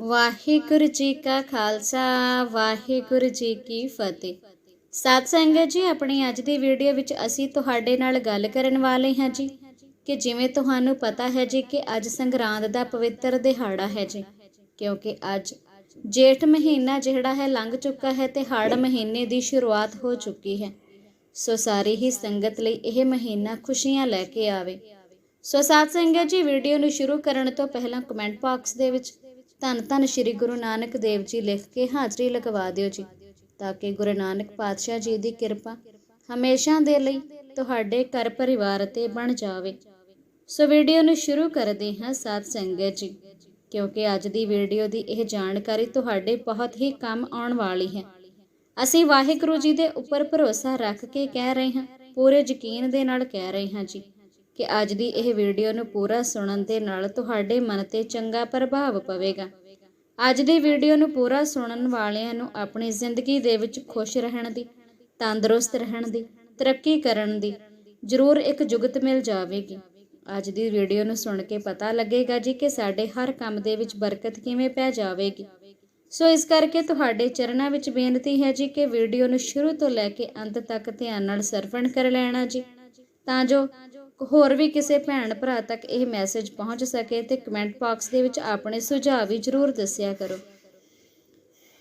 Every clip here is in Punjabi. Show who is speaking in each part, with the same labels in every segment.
Speaker 1: ਵਾਹਿਗੁਰੂ ਜੀ ਕਾ ਖਾਲਸਾ, ਵਾਹਿਗੁਰੂ ਜੀ ਕੀ ਫਤਿਹ। ਸਾਧ ਸੰਗਤ ਜੀ, ਆਪਣੀ ਅੱਜ ਦੀ ਵੀਡੀਓ ਵਿੱਚ ਅਸੀਂ ਤੁਹਾਡੇ ਨਾਲ ਗੱਲ ਕਰਨ ਵਾਲੇ ਹਾਂ ਜੀ ਕਿ ਜਿਵੇਂ ਤੁਹਾਨੂੰ ਪਤਾ ਹੈ ਜੀ ਕਿ ਅੱਜ ਸੰਗਰਾਂਦ ਦਾ ਪਵਿੱਤਰ ਦਿਹਾੜਾ ਹੈ ਜੀ, ਕਿਉਂਕਿ ਅੱਜ ਜੇਠ ਮਹੀਨਾ ਜਿਹੜਾ ਹੈ ਲੰਘ ਚੁੱਕਾ ਹੈ ਤੇ ਹੜ ਮਹੀਨੇ ਦੀ ਸ਼ੁਰੂਆਤ ਹੋ ਚੁੱਕੀ ਹੈ। ਸੋ ਸਾਰੀ ਹੀ ਸੰਗਤ ਲਈ ਇਹ ਮਹੀਨਾ ਖੁਸ਼ੀਆਂ ਲੈ ਕੇ ਆਵੇ। ਸੋ ਸਾਧ ਸੰਗਤ ਜੀ, ਵੀਡੀਓ ਨੂੰ ਸ਼ੁਰੂ ਕਰਨ ਤੋਂ ਪਹਿਲਾਂ ਕਮੈਂਟ ਬਾਕਸ ਦੇ ਵਿੱਚ ਧੰਨ ਧੰਨ ਸ੍ਰੀ ਗੁਰੂ ਨਾਨਕ ਦੇਵ ਜੀ ਲਿਖ ਕੇ ਹਾਜ਼ਰੀ ਲਗਵਾ ਦਿਓ ਜੀ, ਤਾਂ ਕਿ ਗੁਰੂ ਨਾਨਕ ਪਾਤਸ਼ਾਹ ਜੀ ਦੀ ਕਿਰਪਾ ਹਮੇਸ਼ਾ ਦੇ ਲਈ ਤੁਹਾਡੇ ਘਰ ਪਰਿਵਾਰ ਤੇ ਬਣ ਜਾਵੇ। ਸੋ ਵੀਡੀਓ ਨੂੰ ਸ਼ੁਰੂ ਕਰਦੇ ਹਾਂ ਸਾਧ ਸੰਗਤ ਜੀ, ਕਿਉਂਕਿ ਅੱਜ ਦੀ ਵੀਡੀਓ ਦੀ ਇਹ ਜਾਣਕਾਰੀ ਤੁਹਾਡੇ ਬਹੁਤ ਹੀ ਕੰਮ ਆਉਣ ਵਾਲੀ ਹੈ। ਅਸੀਂ ਵਾਹਿਗੁਰੂ ਜੀ ਦੇ ਉੱਪਰ ਭਰੋਸਾ ਰੱਖ ਕੇ ਕਹਿ ਰਹੇ ਹਾਂ, ਪੂਰੇ ਯਕੀਨ ਦੇ ਨਾਲ ਕਹਿ ਰਹੇ ਹਾਂ ਜੀ। ਕਿ ਅੱਜ ਦੀ ਇਹ ਵੀਡੀਓ ਨੂੰ ਪੂਰਾ ਸੁਣਨ ਦੇ ਨਾਲ ਤੁਹਾਡੇ ਮਨ ਤੇ ਚੰਗਾ ਪ੍ਰਭਾਵ ਪਵੇਗਾ। ਅੱਜ ਦੀ ਵੀਡੀਓ ਨੂੰ ਪੂਰਾ ਸੁਣਨ ਵਾਲਿਆਂ ਨੂੰ ਆਪਣੀ ਜ਼ਿੰਦਗੀ ਦੇ ਵਿੱਚ ਖੁਸ਼ ਰਹਿਣ ਦੀ, ਤੰਦਰੁਸਤ ਰਹਿਣ ਦੀ, ਤਰੱਕੀ ਕਰਨ ਦੀ ਜ਼ਰੂਰ ਇੱਕ ਜੁਗਤ ਮਿਲ ਜਾਵੇਗੀ। ਅੱਜ ਦੀ ਵੀਡੀਓ ਨੂੰ ਸੁਣ ਕੇ ਪਤਾ ਲੱਗੇਗਾ ਜੀ ਕਿ ਸਾਡੇ ਹਰ ਕੰਮ ਦੇ ਵਿੱਚ ਬਰਕਤ ਕਿਵੇਂ ਪੈ ਜਾਵੇਗੀ। ਸੋ ਇਸ ਕਰਕੇ ਤੁਹਾਡੇ ਚਰਨਾਂ ਵਿੱਚ ਬੇਨਤੀ ਹੈ ਜੀ ਕਿ ਵੀਡੀਓ ਨੂੰ ਸ਼ੁਰੂ ਤੋਂ ਲੈ ਕੇ ਅੰਤ ਤੱਕ ਧਿਆਨ ਨਾਲ ਸਰਵਣ ਕਰ ਲੈਣਾ ਜੀ। ਤਾਂ ਜੋ ਹੋਰ ਵੀ ਕਿਸੇ ਭੈਣ ਭਰਾ ਤੱਕ ਇਹ ਮੈਸੇਜ ਪਹੁੰਚ ਸਕੇ ਤੇ ਕਮੈਂਟ ਬਾਕਸ ਦੇ ਵਿੱਚ ਆਪਣੇ ਸੁਝਾਅ ਵੀ ਜ਼ਰੂਰ ਦੱਸਿਆ ਕਰੋ।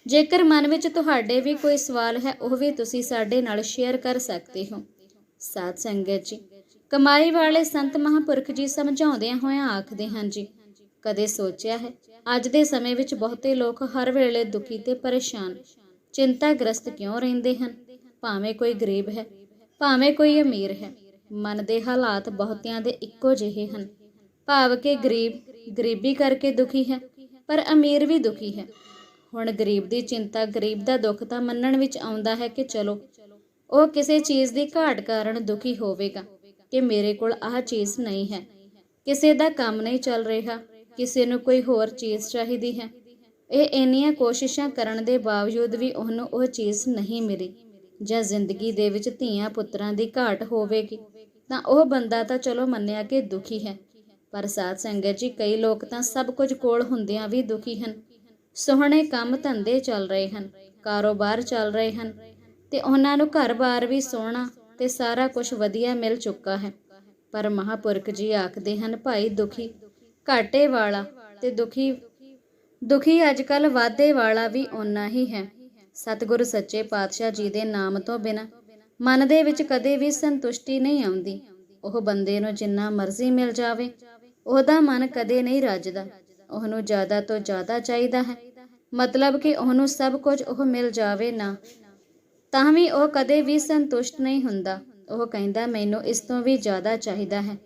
Speaker 1: ਜੇਕਰ ਮਨ ਵਿੱਚ ਤੁਹਾਡੇ ਵੀ ਕੋਈ ਸਵਾਲ ਹੈ, ਉਹ ਵੀ ਤੁਸੀਂ ਸਾਡੇ ਨਾਲ ਸ਼ੇਅਰ ਕਰ ਸਕਦੇ ਹੋ। ਸਾਧ ਸੰਗਤ ਜੀ, ਕਮਾਈ ਵਾਲੇ ਸੰਤ ਮਹਾਂਪੁਰਖ ਜੀ ਸਮਝਾਉਂਦਿਆਂ ਹੋਇਆਂ ਆਖਦੇ ਹਨ ਜੀ, ਕਦੇ ਸੋਚਿਆ ਹੈ, ਅੱਜ ਦੇ ਸਮੇਂ ਵਿੱਚ ਬਹੁਤੇ ਲੋਕ ਹਰ ਵੇਲੇ ਦੁਖੀ ਤੇ ਪਰੇਸ਼ਾਨ, ਚਿੰਤਾਗ੍ਰਸਤ ਕਿਉਂ ਰਹਿੰਦੇ ਹਨ? ਭਾਵੇਂ ਕੋਈ ਗਰੀਬ ਹੈ, ਭਾਵੇਂ ਕੋਈ ਅਮੀਰ ਹੈ ਮਨ ਦੇ ਹਾਲਾਤ ਬਹੁਤਿਆਂ ਦੇ ਇੱਕੋ ਜਿਹੇ ਹਨ। ਭਾਵ ਕਿ ਗਰੀਬ, ਗਰੀਬੀ ਕਰਕੇ ਦੁਖੀ ਹੈ, ਪਰ ਅਮੀਰ ਵੀ ਦੁਖੀ ਹੈ। ਹੁਣ ਗਰੀਬ ਦੀ ਚਿੰਤਾ, ਗਰੀਬ ਦਾ ਦੁੱਖ ਤਾਂ ਮੰਨਣ ਵਿੱਚ ਆਉਂਦਾ ਹੈ ਕਿ ਚਲੋ, ਉਹ ਕਿਸੇ ਚੀਜ਼ ਦੀ ਘਾਟ ਕਾਰਨ ਦੁਖੀ ਹੋਵੇਗਾ ਕਿ ਮੇਰੇ ਕੋਲ ਆਹ ਚੀਜ਼ ਨਹੀਂ ਹੈ। ਕਿਸੇ ਦਾ ਕੰਮ ਨਹੀਂ ਚੱਲ ਰਿਹਾ, ਕਿਸੇ ਨੂੰ ਕੋਈ ਹੋਰ ਚੀਜ਼ ਚਾਹੀਦੀ ਹੈ। ਇਹ ਇੰਨੀਆਂ ਕੋਸ਼ਿਸ਼ਾਂ ਕਰਨ ਦੇ ਬਾਵਜੂਦ ਵੀ ਉਹਨੂੰ ਉਹ ਚੀਜ਼ ਨਹੀਂ ਮਿਲੀ। ਜਾਂ ਜ਼ਿੰਦਗੀ ਦੇ ਵਿੱਚ ਧੀਆਂ ਪੁੱਤਰਾਂ ਦੀ ਘਾਟ ਹੋਵੇਗੀ, ਤਾਂ ਉਹ ਬੰਦਾ ਤਾਂ ਚਲੋ ਮੰਨਿਆ ਕਿ ਦੁਖੀ ਹੈ। ਪਰ ਸਾਧ ਸੰਗਤ ਜੀ, ਕਈ ਲੋਕ ਤਾਂ ਸਭ ਕੁਝ ਕੋਲ ਹੁੰਦਿਆਂ ਵੀ ਦੁਖੀ ਹਨ। ਸੋਹਣੇ ਕੰਮ ਧੰਦੇ ਚੱਲ ਰਹੇ ਹਨ, ਕਾਰੋਬਾਰ ਚੱਲ ਰਹੇ ਹਨ ਤੇ ਉਹਨਾਂ ਨੂੰ ਘਰ-ਬਾਰ ਵੀ ਸੋਹਣਾ ਤੇ ਸਾਰਾ ਕੁਝ ਵਧੀਆ ਮਿਲ ਚੁੱਕਾ ਹੈ। ਪਰ ਮਹਾਪੁਰਖ ਜੀ ਆਖਦੇ ਹਨ, ਭਾਈ ਦੁਖੀ ਘਾਟੇ ਵਾਲਾ ਤੇ ਦੁਖੀ ਦੁਖੀ ਅੱਜਕੱਲ ਵਾਧੇ ਵਾਲਾ ਵੀ ਓਨਾ ਹੀ ਹੈ। ਸਤਿਗੁਰੂ ਸੱਚੇ ਪਾਤਸ਼ਾਹ ਜੀ ਦੇ ਨਾਮ ਤੋਂ ਬਿਨਾ ਮਨ ਦੇ ਵਿੱਚ ਕਦੇ ਵੀ ਸੰਤੁਸ਼ਟੀ ਨਹੀਂ ਆਉਂਦੀ। ਉਹ ਬੰਦੇ ਨੂੰ ਜਿੰਨਾ ਮਰਜ਼ੀ ਮਿਲ ਜਾਵੇ, ਉਹਦਾ ਮਨ ਕਦੇ ਨਹੀਂ ਰੱਜਦਾ। ਉਹਨੂੰ ਜ਼ਿਆਦਾ ਤੋਂ ਜ਼ਿਆਦਾ ਚਾਹੀਦਾ ਹੈ। ਮਤਲਬ ਕਿ ਉਹਨੂੰ ਸਭ ਕੁਝ ਉਹ ਮਿਲ ਜਾਵੇ ਨਾ। ਤਾਂ ਵੀ ਉਹ ਕਦੇ ਵੀ ਸੰਤੁਸ਼ਟ ਨਹੀਂ ਹੁੰਦਾ। ਉਹ ਕਹਿੰਦਾ, ਮੈਨੂੰ ਇਸ ਤੋਂ ਵੀ ਜ਼ਿਆਦਾ ਚਾਹੀਦਾ ਹੈ।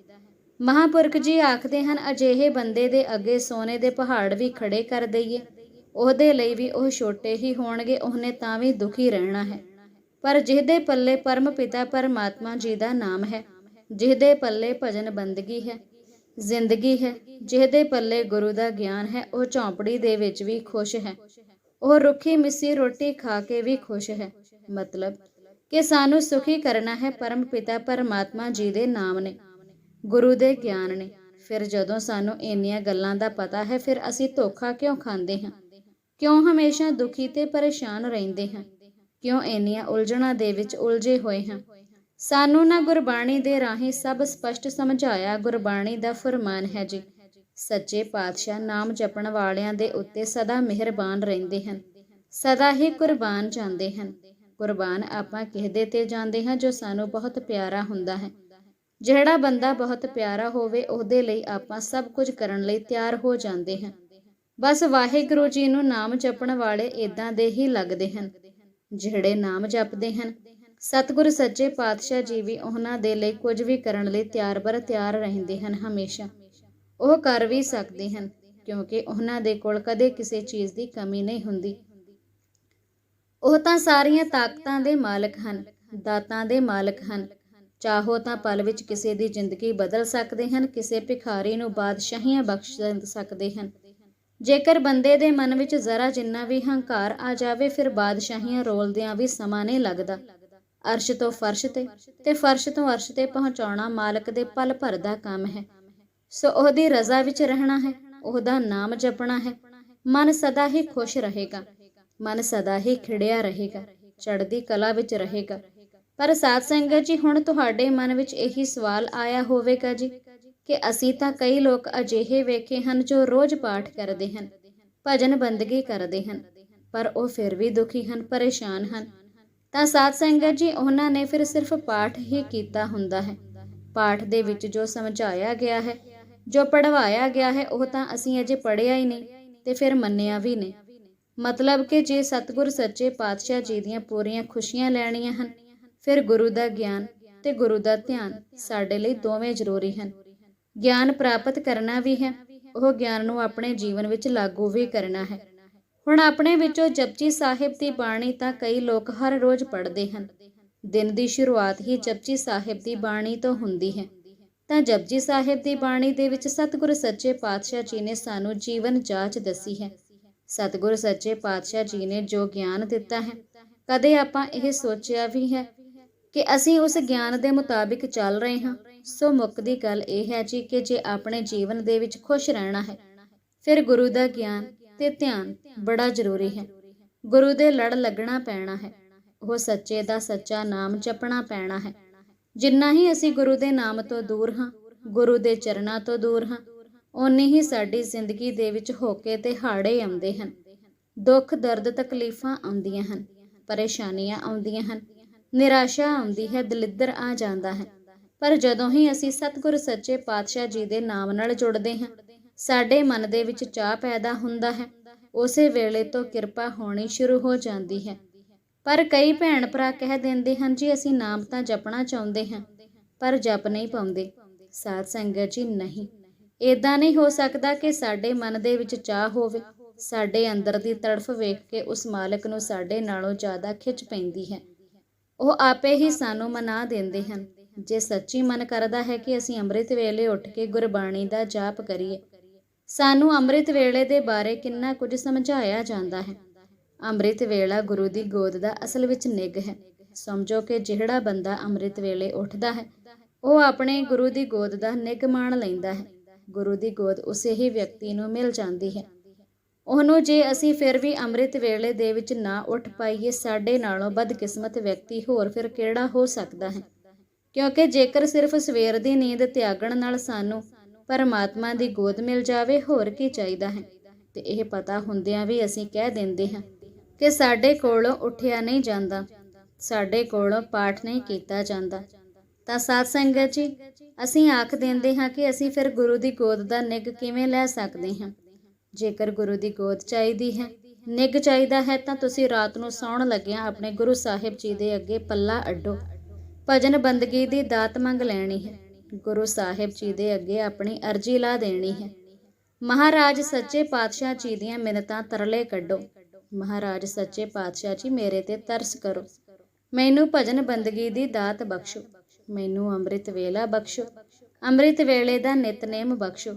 Speaker 1: ਮਹਾਪੁਰਖ ਜੀ ਆਖਦੇ ਹਨ, ਅਜਿਹੇ ਬੰਦੇ ਦੇ ਅੱਗੇ ਸੋਨੇ ਦੇ ਪਹਾੜ ਵੀ ਖੜੇ ਕਰ ਦਈਏ। ਉਹਦੇ ਲਈ ਵੀ ਉਹ ਛੋਟੇ ਹੀ ਹੋਣਗੇ, ਉਹਨੇ ਤਾਂ ਵੀ ਦੁਖੀ ਰਹਿਣਾ ਹੈ। ਪਰ ਜਿਹਦੇ ਪੱਲੇ ਪਰਮ ਪਿਤਾ ਪਰਮਾਤਮਾ ਜੀ ਦਾ ਨਾਮ ਹੈ, ਜਿਹਦੇ ਪੱਲੇ ਭਜਨ ਬੰਦਗੀ ਹੈ, ਜ਼ਿੰਦਗੀ ਹੈ, ਜਿਹਦੇ ਪੱਲੇ ਗੁਰੂ ਦਾ ਗਿਆਨ ਹੈ, ਉਹ ਝੌਂਪੜੀ ਦੇ ਵਿੱਚ ਵੀ ਖੁਸ਼ ਹੈ। ਉਹ ਰੁੱਖੀ ਮਿੱਸੀ ਰੋਟੀ ਖਾ ਕੇ ਵੀ ਖੁਸ਼ ਹੈ। ਮਤਲਬ ਕਿ ਸਾਨੂੰ ਸੁਖੀ ਕਰਨਾ ਹੈ ਪਰਮ ਪਿਤਾ ਪਰਮਾਤਮਾ ਜੀ ਦੇ ਨਾਮ ਨੇ, ਗੁਰੂ ਦੇ ਗਿਆਨ ਨੇ। ਫਿਰ ਜਦੋਂ ਸਾਨੂੰ ਇੰਨੀਆਂ ਗੱਲਾਂ ਦਾ ਪਤਾ ਹੈ, ਫਿਰ ਅਸੀਂ ਧੋਖਾ ਕਿਉਂ ਖਾਂਦੇ ਹਾਂ? ਕਿਉਂ ਹਮੇਸ਼ਾ ਦੁਖੀ ਤੇ ਪਰੇਸ਼ਾਨ ਰਹਿੰਦੇ ਹਾਂ? ਕਿਉਂ ਇੰਨੀਆਂ ਉਲਝਣਾਂ ਦੇ ਵਿੱਚ ਉਲਝੇ ਹੋਏ ਹਾਂ? ਸਾਨੂੰ ਨਾ ਗੁਰਬਾਣੀ ਦੇ ਰਾਹੀਂ ਸਭ ਸਪਸ਼ਟ ਸਮਝਾਇਆ ਗੁਰਬਾਣੀ ਦਾ ਫਰਮਾਨ ਹੈ ਜੀ। ਸੱਚੇ ਪਾਤਸ਼ਾਹ ਨਾਮ ਜਪਣ ਵਾਲਿਆਂ ਦੇ ਉੱਤੇ ਸਦਾ ਮਿਹਰਬਾਨ ਰਹਿੰਦੇ ਹਨ। ਸਦਾ ਹੀ ਕੁਰਬਾਨ ਜਾਂਦੇ ਹਨ। ਕੁਰਬਾਨ ਆਪਾਂ ਕਿਹਦੇ ਤੇ ਜਾਂਦੇ ਹਾਂ ਜੋ ਸਾਨੂੰ ਬਹੁਤ ਪਿਆਰਾ ਹੁੰਦਾ ਹੈ। ਜਿਹੜਾ ਬੰਦਾ ਬਹੁਤ ਪਿਆਰਾ ਹੋਵੇ, ਉਹਦੇ ਲਈ ਆਪਾਂ ਸਭ ਕੁਝ ਕਰਨ ਲਈ ਤਿਆਰ ਹੋ ਜਾਂਦੇ ਹਾਂ। ਬਸ ਵਾਹਿਗੁਰੂ ਜੀ ਨੂੰ ਨਾਮ ਜਪਣ ਵਾਲੇ ਇਦਾਂ ਦੇ ਹੀ ਲੱਗਦੇ ਹਨ, ਜਿਹੜੇ ਨਾਮ ਜਪਦੇ ਹਨ। ਸਤਿਗੁਰ ਸੱਚੇ ਪਾਤਸ਼ਾਹ ਜੀ ਵੀ ਉਹਨਾਂ ਦੇ ਲਈ ਕੁਝ ਵੀ ਕਰਨ ਲਈ ਤਿਆਰ ਬਰ ਤਿਆਰ ਰਹਿੰਦੇ ਹਨ ਹਮੇਸ਼ਾ। ਉਹ ਕਰ ਵੀ ਸਕਦੇ ਹਨ, ਕਿਉਂਕਿ ਉਹਨਾਂ ਦੇ ਕੋਲ ਕਦੇ ਕਿਸੇ ਚੀਜ਼ ਦੀ ਕਮੀ ਨਹੀਂ ਹੁੰਦੀ। ਉਹ ਤਾਂ ਸਾਰੀਆਂ ਤਾਕਤਾਂ ਦੇ ਮਾਲਕ ਹਨ, ਦਾਤਾਂ ਦੇ ਮਾਲਕ ਹਨ। ਚਾਹੋ ਤਾਂ ਪਲ ਵਿੱਚ ਕਿਸੇ ਦੀ ਜ਼ਿੰਦਗੀ ਬਦਲ ਸਕਦੇ ਹਨ, ਕਿਸੇ ਭਿਖਾਰੀ ਨੂੰ ਬਾਦਸ਼ਾਹੀਆਂ ਬਖਸ਼ ਸਕਦੇ ਹਨ। ਜੇਕਰ ਬੰਦੇ ਦੇ ਮਨ ਵਿੱਚ ਜ਼ਰਾ ਜਿੰਨਾ ਵੀ ਹੰਕਾਰ ਆ ਜਾਵੇ, ਫਿਰ ਬਾਦਸ਼ਾਹੀਆਂ ਰੋਲਦਿਆਂ ਵੀ ਸਮਾਂ ਨਹੀਂ ਲੱਗਦਾ। ਅਰਸ਼ ਤੋਂ ਫਰਸ਼ ਤੇ ਤੇ ਫਰਸ਼ ਤੋਂ ਅਰਸ਼ ਤੇ ਪਹੁੰਚਾਉਣਾ ਮਾਲਕ ਦੇ ਪਲ ਭਰ ਦਾ ਕੰਮ ਹੈ। ਸੋ ਉਹਦੀ ਰਜ਼ਾ ਵਿੱਚ ਰਹਿਣਾ ਹੈ, ਉਹਦਾ ਨਾਮ ਜਪਣਾ ਹੈ। ਮਨ ਸਦਾ ਹੀ ਖੁਸ਼ ਰਹੇਗਾ, ਮਨ ਸਦਾ ਹੀ ਖਿੜਿਆ ਰਹੇਗਾ, ਚੜ੍ਹਦੀ ਕਲਾ ਵਿੱਚ ਰਹੇਗਾ। ਪਰ ਸਾਧ ਸੰਗਤ ਜੀ, ਹੁਣ ਤੁਹਾਡੇ ਮਨ ਵਿੱਚ ਇਹੀ ਸਵਾਲ ਆਇਆ ਹੋਵੇਗਾ ਜੀ ਕਿ ਅਸੀਂ ਤਾਂ ਕਈ ਲੋਕ ਅਜਿਹੇ ਵੇਖੇ ਹਨ ਜੋ ਰੋਜ਼ ਪਾਠ ਕਰਦੇ ਹਨ, ਭਜਨ ਬੰਦਗੀ ਕਰਦੇ ਹਨ, ਪਰ ਉਹ ਫਿਰ ਵੀ ਦੁਖੀ ਹਨ, ਪਰੇਸ਼ਾਨ ਹਨ। ਤਾਂ ਸਾਧ ਸੰਗਤ ਜੀ, ਉਹਨਾਂ ਨੇ ਫਿਰ ਸਿਰਫ ਪਾਠ ਹੀ ਕੀਤਾ ਹੁੰਦਾ ਹੈ। ਪਾਠ ਦੇ ਵਿੱਚ ਜੋ ਸਮਝਾਇਆ ਗਿਆ ਹੈ, ਜੋ ਪੜਵਾਇਆ ਗਿਆ ਹੈ, ਉਹ ਤਾਂ ਅਸੀਂ ਅਜੇ ਪੜਿਆ ਹੀ ਨਹੀਂ ਤੇ ਫਿਰ ਮੰਨਿਆ ਵੀ ਨਹੀਂ। ਮਤਲਬ ਕਿ ਜੇ ਸਤਿਗੁਰ ਸੱਚੇ ਪਾਤਸ਼ਾਹ ਜੀ ਦੀਆਂ ਪੂਰੀਆਂ ਖੁਸ਼ੀਆਂ ਲੈਣੀਆਂ ਹਨ, ਫਿਰ ਗੁਰੂ ਦਾ ਗਿਆਨ ਤੇ ਗੁਰੂ ਦਾ ਧਿਆਨ ਸਾਡੇ ਲਈ ਦੋਵੇਂ ਜ਼ਰੂਰੀ ਹਨ। ਗਿਆਨ ਪ੍ਰਾਪਤ ਕਰਨਾ ਵੀ ਹੈ, ਉਹ ਗਿਆਨ ਨੂੰ ਆਪਣੇ ਜੀਵਨ ਵਿੱਚ ਲਾਗੂ ਵੀ ਕਰਨਾ ਹੈ। ਹੁਣ ਆਪਣੇ ਵਿੱਚੋਂ ਜਪਜੀ ਸਾਹਿਬ ਦੀ ਬਾਣੀ ਤਾਂ ਕਈ ਲੋਕ ਹਰ ਰੋਜ਼ ਪੜ੍ਹਦੇ ਹਨ। ਦਿਨ ਦੀ ਸ਼ੁਰੂਆਤ ਹੀ ਜਪਜੀ ਸਾਹਿਬ ਦੀ ਬਾਣੀ ਤੋਂ ਹੁੰਦੀ ਹੈ। ਤਾਂ ਜਪਜੀ ਸਾਹਿਬ ਦੀ ਬਾਣੀ ਦੇ ਵਿੱਚ ਸਤਿਗੁਰ ਸੱਚੇ ਪਾਤਸ਼ਾਹ ਜੀ ਨੇ ਸਾਨੂੰ ਜੀਵਨ ਜਾਂਚ ਦੱਸੀ ਹੈ। ਸਤਿਗੁਰ ਸੱਚੇ ਪਾਤਸ਼ਾਹ ਜੀ ਨੇ ਜੋ ਗਿਆਨ ਦਿੱਤਾ ਹੈ, ਕਦੇ ਆਪਾਂ ਇਹ ਸੋਚਿਆ ਵੀ ਹੈ ਕਿ ਅਸੀਂ ਉਸ ਗਿਆਨ ਦੇ ਮੁਤਾਬਿਕ ਚੱਲ ਰਹੇ ਹਾਂ ਸੋ ਮੁੱਕਦੀ ਗੱਲ ਇਹ ਹੈ ਜੀ ਕਿ ਜੇ ਆਪਣੇ ਜੀਵਨ ਦੇ ਵਿੱਚ ਖੁਸ਼ ਰਹਿਣਾ ਹੈ, ਫਿਰ ਗੁਰੂ ਦਾ ਗਿਆਨ ਤੇ ਧਿਆਨ ਬੜਾ ਜ਼ਰੂਰੀ ਹੈ। ਗੁਰੂ ਦੇ ਲੜ ਲੱਗਣਾ ਪੈਣਾ ਹੈ, ਉਹ ਸੱਚੇ ਦਾ ਸੱਚਾ ਨਾਮ ਜਪਣਾ ਪੈਣਾ ਹੈ। ਜਿੰਨਾ ਹੀ ਅਸੀਂ ਗੁਰੂ ਦੇ ਨਾਮ ਤੋਂ ਦੂਰ ਹਾਂ, ਗੁਰੂ ਦੇ ਚਰਨਾਂ ਤੋਂ ਦੂਰ ਹਾਂ, ਓਨੀ ਹੀ ਸਾਡੀ ਜ਼ਿੰਦਗੀ ਦੇ ਵਿੱਚ ਹੋਕੇ ਤੇ ਹਾੜੇ ਆਉਂਦੇ ਹਨ। ਦੁੱਖ, ਦਰਦ, ਤਕਲੀਫਾਂ ਆਉਂਦੀਆਂ ਹਨ, ਪਰੇਸ਼ਾਨੀਆਂ ਆਉਂਦੀਆਂ ਹਨ, ਨਿਰਾਸ਼ਾ ਆਉਂਦੀ ਹੈ, ਦਲਿੱਦਰ ਆ ਜਾਂਦਾ ਹੈ। ਪਰ ਜਦੋਂ ਹੀ ਅਸੀਂ ਸਤਿਗੁਰ ਸੱਚੇ ਪਾਤਸ਼ਾਹ ਜੀ ਦੇ ਨਾਮ ਨਾਲ ਜੁੜਦੇ ਹਾਂ, ਸਾਡੇ ਮਨ ਦੇ ਵਿੱਚ ਚਾਹ ਪੈਦਾ ਹੁੰਦਾ ਹੈ। ਉਸੇ ਵੇਲੇ ਤੋਂ ਕਿਰਪਾ ਹੋਣੀ ਸ਼ੁਰੂ ਹੋ ਜਾਂਦੀ ਹੈ। ਪਰ ਕਈ ਭੈਣ ਭਰਾ ਕਹਿ ਦਿੰਦੇ ਹਨ, ਜੀ, ਅਸੀਂ ਨਾਮ ਤਾਂ ਜਪਣਾ ਚਾਹੁੰਦੇ ਹਾਂ, ਪਰ ਜਪ ਨਹੀਂ ਪਾਉਂਦੇ। ਸਾਧ ਸੰਗਤ ਜੀ, ਨਹੀਂ। ਇਦਾਂ ਨਹੀਂ ਹੋ ਸਕਦਾ ਕਿ ਸਾਡੇ ਮਨ ਦੇ ਵਿੱਚ ਚਾਹ ਹੋਵੇ। ਸਾਡੇ ਅੰਦਰ ਦੀ ਤੜਫ ਵੇਖ ਕੇ ਉਸ ਮਾਲਕ ਨੂੰ ਸਾਡੇ ਨਾਲੋਂ ਜ਼ਿਆਦਾ ਖਿੱਚ ਪੈਂਦੀ ਹੈ। ਉਹ ਆਪੇ ਹੀ ਸਾਨੂੰ ਮਨਾ ਦਿੰਦੇ ਹਨ। ਜੇ ਸੱਚੀ ਮਨ ਕਰਦਾ ਹੈ ਕਿ ਅਸੀਂ ਅੰਮ੍ਰਿਤ ਵੇਲੇ ਉੱਠ ਕੇ ਗੁਰਬਾਣੀ ਦਾ ਜਾਪ ਕਰੀਏ, ਸਾਨੂੰ ਅੰਮ੍ਰਿਤ ਵੇਲੇ ਦੇ ਬਾਰੇ ਕਿੰਨਾ ਕੁਝ ਸਮਝਾਇਆ ਜਾਂਦਾ ਹੈ। ਅੰਮ੍ਰਿਤ ਵੇਲਾ ਗੁਰੂ ਦੀ ਗੋਦ ਦਾ ਅਸਲ ਵਿੱਚ ਨਿੱਘ ਹੈ। ਸਮਝੋ ਕਿ ਜਿਹੜਾ ਬੰਦਾ ਅੰਮ੍ਰਿਤ ਵੇਲੇ ਉੱਠਦਾ ਹੈ, ਉਹ ਆਪਣੇ ਗੁਰੂ ਦੀ ਗੋਦ ਦਾ ਨਿੱਘ ਮਾਣ ਲੈਂਦਾ ਹੈ। ਗੁਰੂ ਦੀ ਗੋਦ ਉਸੇ ਹੀ ਵਿਅਕਤੀ ਨੂੰ ਮਿਲ ਜਾਂਦੀ ਹੈ। ਉਹਨੂੰ ਜੇ ਅਸੀਂ ਫਿਰ ਵੀ ਅੰਮ੍ਰਿਤ ਵੇਲੇ ਦੇ ਵਿੱਚ ਨਾ ਉੱਠ ਪਾਈਏ, ਸਾਡੇ ਨਾਲੋਂ ਬਦਕਿਸਮਤ ਵਿਅਕਤੀ ਹੋਰ ਫਿਰ ਕਿਹੜਾ ਹੋ ਸਕਦਾ ਹੈ? ਕਿਉਂਕਿ ਜੇਕਰ ਸਿਰਫ ਸਵੇਰ ਦੀ ਨੀਂਦ ਤਿਆਗਣ ਨਾਲ ਸਾਨੂੰ ਪਰਮਾਤਮਾ ਦੀ ਗੋਦ ਮਿਲ ਜਾਵੇ, ਹੋਰ ਕੀ ਚਾਹੀਦਾ ਹੈ? ਤੇ ਇਹ ਪਤਾ ਹੁੰਦਿਆਂ ਵੀ ਅਸੀਂ ਕਹਿ ਦਿੰਦੇ ਹਾਂ ਕਿ ਸਾਡੇ ਕੋਲੋਂ ਉੱਠਿਆ ਨਹੀਂ ਜਾਂਦਾ, ਸਾਡੇ ਕੋਲੋਂ ਪਾਠ ਨਹੀਂ ਕੀਤਾ ਜਾਂਦਾ। ਤਾਂ ਸਾਧ ਸੰਗਤ ਜੀ, ਅਸੀਂ ਆਖ ਦਿੰਦੇ ਹਾਂ ਕਿ ਅਸੀਂ ਫਿਰ ਗੁਰੂ ਦੀ ਗੋਦ ਦਾ ਨਿੱਘ ਕਿਵੇਂ ਲੈ ਸਕਦੇ ਹਾਂ? ਜੇਕਰ ਗੁਰੂ ਦੀ ਗੋਦ ਚਾਹੀਦੀ ਹੈ, ਨਿੱਘ ਚਾਹੀਦਾ ਹੈ ਤਾਂ ਤੁਸੀਂ ਰਾਤ ਨੂੰ ਸੌਣ ਲੱਗਿਆਂ ਆਪਣੇ ਗੁਰੂ ਸਾਹਿਬ ਜੀ ਦੇ ਅੱਗੇ ਪੱਲਾ ਅੱਡੋ। ਭਜਨ ਬੰਦਗੀ ਦੀ ਦਾਤ ਮੰਗ ਲੈਣੀ ਹੈ। ਗੁਰੂ ਸਾਹਿਬ ਜੀ ਦੇ ਅੱਗੇ ਆਪਣੀ ਅਰਜੀ ਲਾ ਦੇਣੀ ਹੈ। ਮਹਾਰਾਜ ਸੱਚੇ ਪਾਤਸ਼ਾਹ ਜੀ ਦੀਆਂ ਮਿੰਨਤਾਂ ਤਰਲੇ ਕੱਢੋ। ਮਹਾਰਾਜ ਸੱਚੇ ਪਾਤਸ਼ਾਹ ਜੀ ਮੇਰੇ ਤੇ ਤਰਸ ਕਰੋ। ਮੈਨੂੰ ਭਜਨ ਬੰਦਗੀ ਦੀ ਦਾਤ ਬਖਸ਼ੋ। ਮੈਨੂੰ ਅੰਮ੍ਰਿਤ ਵੇਲਾ ਬਖਸ਼ੋ। ਅੰਮ੍ਰਿਤ ਵੇਲੇ ਦਾ ਨਿਤਨੇਮ ਬਖਸ਼ੋ।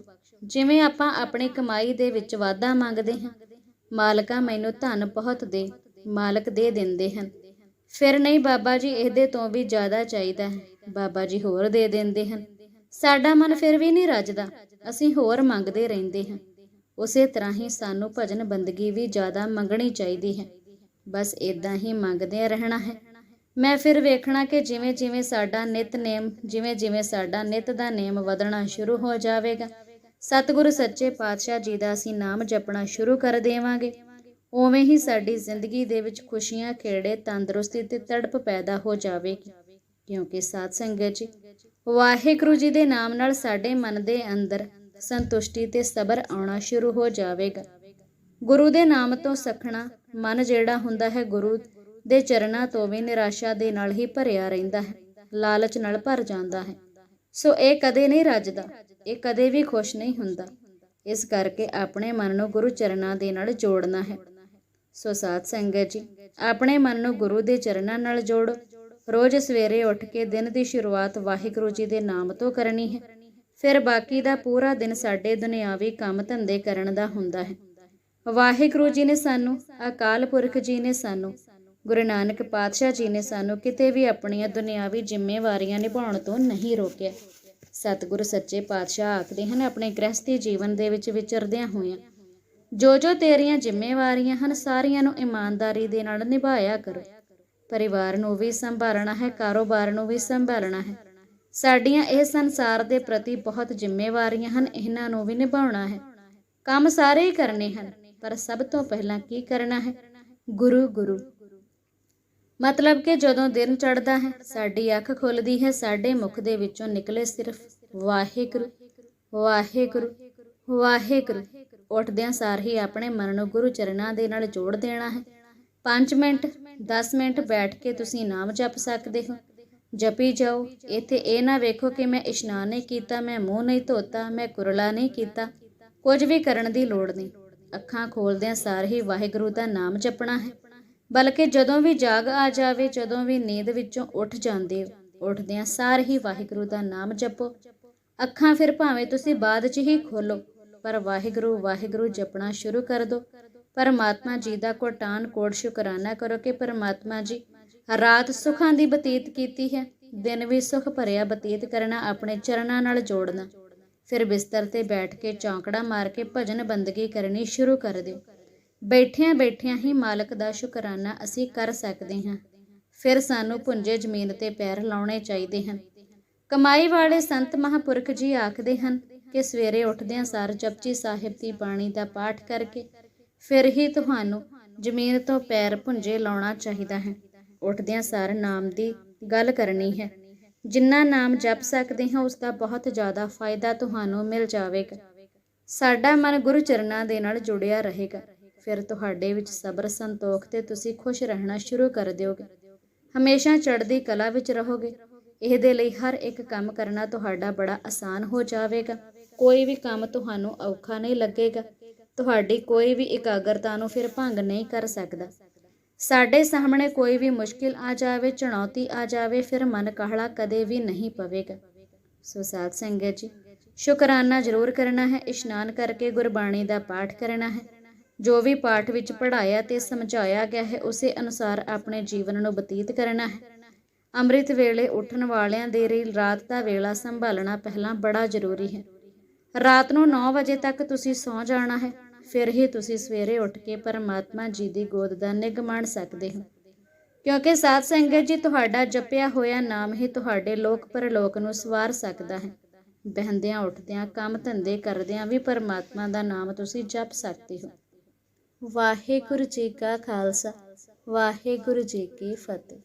Speaker 1: ਜਿਵੇਂ ਆਪਾਂ ਆਪਣੀ ਕਮਾਈ ਦੇ ਵਿੱਚ ਵਾਧਾ ਮੰਗਦੇ ਹਾਂ। ਮਾਲਕਾ ਮੈਨੂੰ ਧਨ ਬਹੁਤ ਦੇ। ਮਾਲਕ ਦੇ ਦਿੰਦੇ ਹਨ। ਫਿਰ ਨਹੀਂ ਬਾਬਾ ਜੀ, ਇਹਦੇ ਤੋਂ ਵੀ ਜ਼ਿਆਦਾ ਚਾਹੀਦਾ ਹੈ। ਬਾਬਾ ਜੀ ਹੋਰ ਦੇ ਦਿੰਦੇ ਹਨ। ਸਾਡਾ ਮਨ ਫਿਰ ਵੀ ਨਹੀਂ ਰੱਜਦਾ। ਅਸੀਂ ਹੋਰ ਮੰਗਦੇ ਰਹਿੰਦੇ ਹਾਂ। ਉਸੇ ਤਰ੍ਹਾਂ ਹੀ ਸਾਨੂੰ ਭਜਨ ਬੰਦਗੀ ਵੀ ਜ਼ਿਆਦਾ ਮੰਗਣੀ ਚਾਹੀਦੀ ਹੈ। ਬਸ ਇਦਾਂ ਹੀ ਮੰਗਦੇ ਰਹਿਣਾ ਹੈ। ਮੈਂ ਫਿਰ ਵੇਖਣਾ ਕਿ ਜਿਵੇਂ ਜਿਵੇਂ ਸਾਡਾ ਨਿਤਨੇਮ ਜਿਵੇਂ ਜਿਵੇਂ ਸਾਡਾ ਨਿਤ ਦਾ ਨੇਮ ਵਧਣਾ ਸ਼ੁਰੂ ਹੋ ਜਾਵੇਗਾ। ਸਤਿਗੁਰੂ ਸੱਚੇ ਪਾਤਸ਼ਾਹ ਜੀ ਦਾ ਅਸੀਂ ਨਾਮ ਜਪਣਾ ਸ਼ੁਰੂ ਕਰ ਦੇਵਾਂਗੇ। ਉਵੇਂ ਹੀ ਸਾਡੀ ਜ਼ਿੰਦਗੀ ਦੇ ਵਿੱਚ ਖੁਸ਼ੀਆਂ, ਖੇੜੇ, ਤੰਦਰੁਸਤੀ ਤੇ ਤੜਪ ਪੈਦਾ ਹੋ ਜਾਵੇਗੀ। ਕਿਉਂਕਿ ਸਾਧ ਸੰਗਤ ਜੀ, ਵਾਹਿਗੁਰੂ ਜੀ ਦੇ ਨਾਮ ਨਾਲ ਸਾਡੇ ਮਨ ਦੇ ਅੰਦਰ ਸੰਤੁਸ਼ਟੀ ਤੇ ਸਬਰ ਆਉਣਾ ਸ਼ੁਰੂ ਹੋ ਜਾਵੇਗਾ। ਗੁਰੂ ਦੇ ਨਾਮ ਤੋਂ ਸਖਣਾ ਮਨ ਜਿਹੜਾ ਹੁੰਦਾ ਹੈ, ਗੁਰੂ ਦੇ ਚਰਨਾਂ ਤੋਂ ਵੀ ਨਿਰਾਸ਼ਾ ਦੇ ਨਾਲ ਹੀ ਭਰਿਆ ਰਹਿੰਦਾ ਹੈ, ਲਾਲਚ ਨਾਲ ਭਰ ਜਾਂਦਾ ਹੈ। ਸੋ ਇਹ ਕਦੇ ਨਹੀਂ ਰੱਜਦਾ, ਇਹ ਕਦੇ ਵੀ ਖੁਸ਼ ਨਹੀਂ ਹੁੰਦਾ। ਇਸ ਕਰਕੇ ਆਪਣੇ ਮਨ ਨੂੰ ਗੁਰੂ ਚਰਨਾਂ ਦੇ ਨਾਲ ਜੋੜਨਾ ਹੈ। ਸੋ ਸਾਧ ਸੰਗਤ ਜੀ, ਆਪਣੇ ਮਨ ਨੂੰ ਗੁਰੂ ਦੇ ਚਰਨਾਂ ਨਾਲ ਜੋੜੋ। ਰੋਜ਼ ਸਵੇਰੇ ਉੱਠ ਕੇ ਦਿਨ ਦੀ ਸ਼ੁਰੂਆਤ ਵਾਹਿਗੁਰੂ ਜੀ ਦੇ ਨਾਮ ਤੋਂ ਕਰਨੀ ਹੈ। ਫਿਰ ਬਾਕੀ ਦਾ ਪੂਰਾ ਦਿਨ ਸਾਡੇ ਦੁਨਿਆਵੀ ਕੰਮ ਧੰਦੇ ਕਰਨ ਦਾ ਹੁੰਦਾ ਹੈ। ਵਾਹਿਗੁਰੂ ਜੀ ਨੇ ਸਾਨੂੰ, ਅਕਾਲ ਪੁਰਖ ਜੀ ਨੇ ਸਾਨੂੰ, ਗੁਰੂ ਨਾਨਕ ਪਾਤਸ਼ਾਹ ਜੀ ਨੇ ਸਾਨੂੰ ਕਿਤੇ ਵੀ ਆਪਣੀਆਂ ਦੁਨਿਆਵੀ ਜ਼ਿੰਮੇਵਾਰੀਆਂ ਨਿਭਾਉਣ ਤੋਂ ਨਹੀਂ ਰੋਕਿਆ। ਸਤਿਗੁਰ ਸੱਚੇ ਪਾਤਸ਼ਾਹ ਆਖਦੇ ਹਨ, ਆਪਣੇ ਗ੍ਰਸਤੀ ਜੀਵਨ ਦੇ ਵਿੱਚ ਵਿਚਰਦਿਆਂ ਹੋਇਆਂ ਜੋ ਜੋ ਤੇਰੀਆਂ ਜ਼ਿੰਮੇਵਾਰੀਆਂ ਹਨ, ਸਾਰੀਆਂ ਨੂੰ ਇਮਾਨਦਾਰੀ ਦੇ ਨਾਲ ਨਿਭਾਇਆ ਕਰੋ। ਪਰਿਵਾਰ ਨੂੰ ਵੀ ਸੰਭਾਲਣਾ ਹੈ, ਕਾਰੋਬਾਰ ਨੂੰ ਵੀ ਸੰਭਾਲਣਾ ਹੈ। ਸਾਡੀਆਂ ਇਹ ਸੰਸਾਰ ਦੇ ਪ੍ਰਤੀ ਬਹੁਤ ਜ਼ਿੰਮੇਵਾਰੀਆਂ ਹਨ, ਇਹਨਾਂ ਨੂੰ ਵੀ ਨਿਭਾਉਣਾ ਹੈ। ਕੰਮ ਸਾਰੇ ਹੀ ਕਰਨੇ ਹਨ, ਪਰ ਸਭ ਤੋਂ ਪਹਿਲਾਂ ਕੀ ਕਰਨਾ ਹੈ? ਗੁਰੂ ਗੁਰੂ। ਮਤਲਬ ਕਿ ਜਦੋਂ ਦਿਨ ਚੜਦਾ ਹੈ, ਸਾਡੀ ਅੱਖ ਖੁੱਲਦੀ ਹੈ, ਸਾਡੇ ਮੁਖ ਦੇ ਵਿੱਚੋਂ ਨਿਕਲੇ ਸਿਰਫ ਵਾਹਿਗੁਰੂ ਵਾਹਿਗੁਰੂ ਵਾਹਿਗੁਰੂ। ਉੱਠਦਿਆਂ ਸਾਰ ਹੀ ਆਪਣੇ ਮਨ ਨੂੰ ਗੁਰੂ ਚਰਨਾਂ ਦੇ ਨਾਲ ਜੋੜ ਦੇਣਾ ਹੈ। 5 ਮਿੰਟ 10 ਮਿੰਟ ਬੈਠ ਕੇ ਤੁਸੀਂ ਨਾਮ ਜਪ ਸਕਦੇ ਹੋ। ਜਪੀ ਜਾਓ, ਇੱਥੇ ਇਹ ਨਾ ਵੇਖੋ ਕਿ ਮੈਂ ਇਸ਼ਨਾਨ ਨਹੀਂ ਕੀਤਾ, ਮੈਂ ਮੂੰਹ ਨਹੀਂ ਧੋਤਾ, ਮੈਂ ਕੁਰਲਾ ਨਹੀਂ ਕੀਤਾ। ਕੁਝ ਵੀ ਕਰਨ ਦੀ ਲੋੜ ਨਹੀਂ। ਅੱਖਾਂ ਖੋਲਦਿਆਂ ਸਾਰ ਹੀ ਵਾਹਿਗੁਰੂ ਦਾ ਨਾਮ ਜਪਣਾ ਹੈ। ਬਲਕਿ ਜਦੋਂ ਵੀ ਜਾਗ ਆ ਜਾਵੇ, ਜਦੋਂ ਵੀ ਨੀਂਦ ਵਿੱਚੋਂ ਉੱਠ ਜਾਂਦੇ ਉੱਠਦਿਆਂ ਸਾਰ ਹੀ ਵਾਹਿਗੁਰੂ ਦਾ ਨਾਮ ਜਪੋ। ਅੱਖਾਂ ਫਿਰ ਭਾਵੇਂ ਤੁਸੀਂ ਬਾਅਦ 'ਚ ਹੀ ਖੋਲੋ। ਪਰ ਵਾਹਿਗੁਰੂ ਵਾਹਿਗੁਰੂ ਜਪਣਾ ਸ਼ੁਰੂ ਕਰ ਦਿਓ ਪਰਮਾਤਮਾ ਜੀ ਦਾ ਕੋਟਾਨ ਕੋਟ ਸ਼ੁਕਰਾਨਾ ਕਰੋ ਕਿ ਪਰਮਾਤਮਾ ਜੀ ਰਾਤ ਸੁਖਾਂ ਦੀ ਬਤੀਤ ਕੀਤੀ ਹੈ। ਦਿਨ ਵੀ ਸੁਖ ਭਰਿਆ ਬਤੀਤ ਕਰਨਾ, ਆਪਣੇ ਚਰਨਾਂ ਨਾਲ ਜੋੜਨਾ। ਫਿਰ ਬਿਸਤਰ ਤੇ ਬੈਠ ਕੇ ਚੌਂਕੜਾ ਮਾਰ ਕੇ ਭਜਨ ਬੰਦਗੀ ਕਰਨੀ ਸ਼ੁਰੂ ਕਰ ਦਿਓ। ਬੈਠਿਆਂ ਬੈਠਿਆਂ ਹੀ ਮਾਲਕ ਦਾ ਸ਼ੁਕਰਾਨਾ ਅਸੀਂ ਕਰ ਸਕਦੇ ਹਾਂ। ਫਿਰ ਸਾਨੂੰ ਪੁੰਜੇ ਜ਼ਮੀਨ ਤੇ ਪੈਰ ਲਾਉਣੇ ਚਾਹੀਦੇ ਹਨ। ਕਮਾਈ ਵਾਲੇ ਸੰਤ ਮਹਾਪੁਰਖ ਜੀ ਆਖਦੇ ਹਨ ਕਿ ਸਵੇਰੇ ਉੱਠਦਿਆਂ ਸਾਰ ਜਪਜੀ ਸਾਹਿਬ ਦੀ ਬਾਣੀ ਦਾ ਪਾਠ ਕਰਕੇ ਫਿਰ ਹੀ ਤੁਹਾਨੂੰ ਜ਼ਮੀਨ ਤੋਂ ਪੈਰ ਪੁੰਜੇ ਲਾਉਣਾ ਚਾਹੀਦਾ ਹੈ। ਉੱਠਦਿਆਂ ਸਾਰ ਨਾਮ ਦੀ ਗੱਲ ਕਰਨੀ ਹੈ। ਜਿੰਨਾ ਨਾਮ ਜਪ ਸਕਦੇ ਹਾਂ, ਉਸ ਦਾ ਬਹੁਤ ਜ਼ਿਆਦਾ ਫਾਇਦਾ ਤੁਹਾਨੂੰ ਮਿਲ ਜਾਵੇਗਾ। ਸਾਡਾ ਮਨ ਗੁਰੂ ਚਰਨਾਂ ਦੇ ਨਾਲ ਜੁੜਿਆ ਰਹੇਗਾ। ਫਿਰ ਤੁਹਾਡੇ ਵਿੱਚ ਸਬਰ, ਸੰਤੋਖ ਤੇ ਤੁਸੀਂ ਖੁਸ਼ ਰਹਿਣਾ ਸ਼ੁਰੂ ਕਰ ਦਿਓਗੇ। ਹਮੇਸ਼ਾ ਚੜ੍ਹਦੀ ਕਲਾ ਵਿੱਚ ਰਹੋਗੇ। ਇਹਦੇ ਲਈ ਹਰ ਇੱਕ ਕੰਮ ਕਰਨਾ ਤੁਹਾਡਾ ਬੜਾ ਆਸਾਨ ਹੋ ਜਾਵੇਗਾ। ਕੋਈ ਵੀ ਕੰਮ ਤੁਹਾਨੂੰ ਔਖਾ ਨਹੀਂ ਲੱਗੇਗਾ। ਤੁਹਾਡੀ ਕੋਈ ਵੀ ਇਕਾਗਰਤਾ ਨੂੰ ਫਿਰ ਭੰਗ ਨਹੀਂ ਕਰ ਸਕਦਾ। ਸਾਡੇ ਸਾਹਮਣੇ ਕੋਈ ਵੀ ਮੁਸ਼ਕਿਲ ਆ ਜਾਵੇ, ਚੁਣੌਤੀ ਆ ਜਾਵੇ, ਫਿਰ ਮਨ ਕਾਹਲਾ ਕਦੇ ਵੀ ਨਹੀਂ ਪਵੇਗਾ। ਸੋ ਸਾਧ ਸੰਗਤ ਜੀ, ਸ਼ੁਕਰਾਨਾ ਜ਼ਰੂਰ ਕਰਨਾ ਹੈ, ਇਸ਼ਨਾਨ ਕਰਕੇ ਗੁਰਬਾਣੀ ਦਾ ਪਾਠ ਕਰਨਾ ਹੈ। ਜੋ ਵੀ ਪਾਠ ਵਿੱਚ ਪੜਾਇਆ ਤੇ ਸਮਝਾਇਆ ਗਿਆ ਹੈ, ਉਸੇ ਅਨੁਸਾਰ ਆਪਣੇ ਜੀਵਨ ਨੂੰ ਬਤੀਤ ਕਰਨਾ ਹੈ। ਅੰਮ੍ਰਿਤ ਵੇਲੇ ਉੱਠਣ ਵਾਲਿਆਂ ਦੇ ਲਈ ਰਾਤ ਦਾ ਵੇਲਾ ਸੰਭਾਲਣਾ ਪਹਿਲਾਂ ਬੜਾ ਜ਼ਰੂਰੀ ਹੈ। ਰਾਤ ਨੂੰ 9 ਵਜੇ ਤੱਕ ਤੁਸੀਂ ਸੌਂ ਜਾਣਾ ਹੈ। ਫਿਰ ਹੀ ਤੁਸੀਂ ਸਵੇਰੇ ਉੱਠ ਕੇ ਪਰਮਾਤਮਾ ਜੀ ਦੀ ਗੋਦ ਦਾ ਨਿੱਘ ਮਾਣ ਸਕਦੇ ਹੋ। ਕਿਉਂਕਿ ਸਾਧ ਸੰਗਤ ਜੀ, ਤੁਹਾਡਾ ਜਪਿਆ ਹੋਇਆ ਨਾਮ ਹੀ ਤੁਹਾਡੇ ਲੋਕ ਪਰਲੋਕ ਨੂੰ ਸਵਾਰ ਸਕਦਾ ਹੈ। ਬਹਿੰਦਿਆਂ, ਉੱਠਦਿਆਂ, ਕੰਮ ਧੰਦੇ ਕਰਦਿਆਂ ਵੀ ਪਰਮਾਤਮਾ ਦਾ ਨਾਮ ਤੁਸੀਂ ਜਪ ਸਕਦੇ ਹੋ। ਵਾਹਿਗੁਰੂ ਜੀ ਕਾ ਖਾਲਸਾ, ਵਾਹਿਗੁਰੂ ਜੀ ਕੀ ਫਤਿਹ।